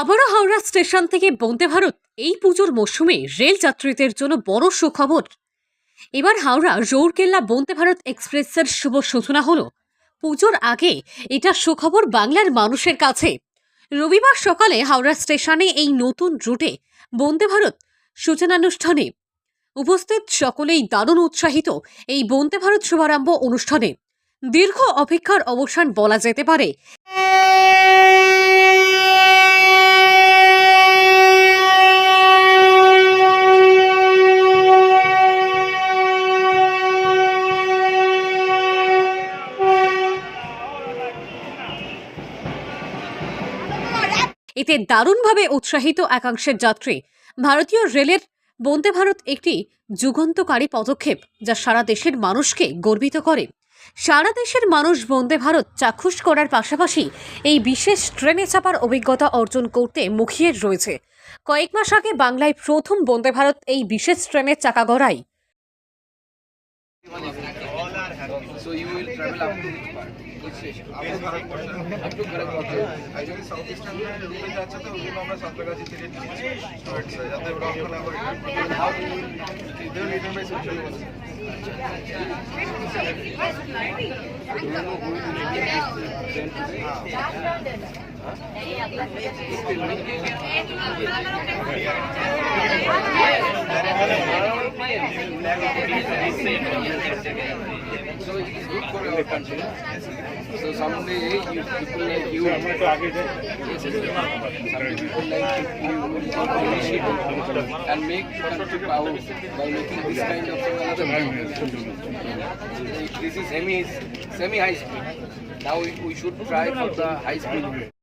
আবারও হাওড়া স্টেশন থেকে বন্দে ভারত। এই পুজোর মরশুমে রেল যাত্রীদের জন্য বড় সুখবর। এবার হাওড়া রৌরকেল্লা বন্দে ভারত এক্সপ্রেসের শুভ সূচনা হলো। পুজোর আগে এটা সুখবর বাংলার মানুষের কাছে। রবিবার সকালে হাওড়া স্টেশনে এই নতুন রুটে বন্দে ভারত সূচনানুষ্ঠানে। উপস্থিত সকলেই দারুণ উৎসাহিত এই বন্দে ভারত শুভারম্ভ অনুষ্ঠানে। দীর্ঘ অপেক্ষার অবসান বলা যেতে পারে। এতে দারুণভাবে উৎসাহিত একাংশের যাত্রী। ভারতীয় রেলের বন্দে ভারত একটি যুগান্তকারী পদক্ষেপ যা সারা দেশের মানুষকে গর্বিত করে। সারা দেশের মানুষ বন্দে ভারত চাক্ষুষ করার পাশাপাশি এই বিশেষ ট্রেনে চাপার অভিজ্ঞতা অর্জন করতে মুখিয়ে রয়েছে। কয়েক মাস আগে বাংলায় প্রথম বন্দে ভারত এই বিশেষ ট্রেনের চাকা গড়ায় So you will travel up to which part? Which station? Up to Gorakhpur. Actually south eastern রুটে যাচ্ছে তো ওগুলো আমরা সাঁতরাগাছি থেকে নিয়েছি তো it's, uh, যাতে ওরা ওখানে আবার And how you will they will return by social So country. So someday you people like you, yes, someday people like take and make country proud by making this kind of another. This is semi semi high speed. Now we, we should try for the high speed.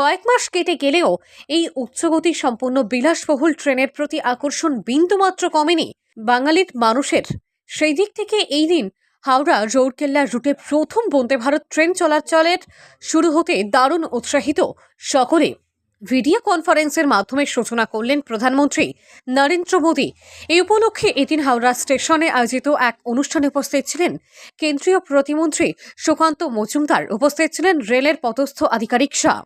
কয়েক মাস কেটে গেলেও এই উচ্চগতি সম্পন্ন বিলাসবহুল ট্রেনের প্রতি আকর্ষণ বিন্দুমাত্র কমেনি বাঙালির মানুষের। সেই দিক থেকে এই দিন হাওড়া, রৌরকেল্লা রুটে প্রথম বন্দে ভারত ট্রেন চলাচলের শুরু হতে দারুণ উৎসাহিত সকলে। ভিডিও কনফারেন্সের মাধ্যমে সূচনা করলেন প্রধানমন্ত্রী নরেন্দ্র মোদী। এই উপলক্ষে এদিন হাওড়া স্টেশনে আয়োজিত এক অনুষ্ঠানে উপস্থিত ছিলেন কেন্দ্রীয় প্রতিমন্ত্রী সুকান্ত মজুমদার। উপস্থিত ছিলেন রেলের পদস্থ আধিকারিক শাহ।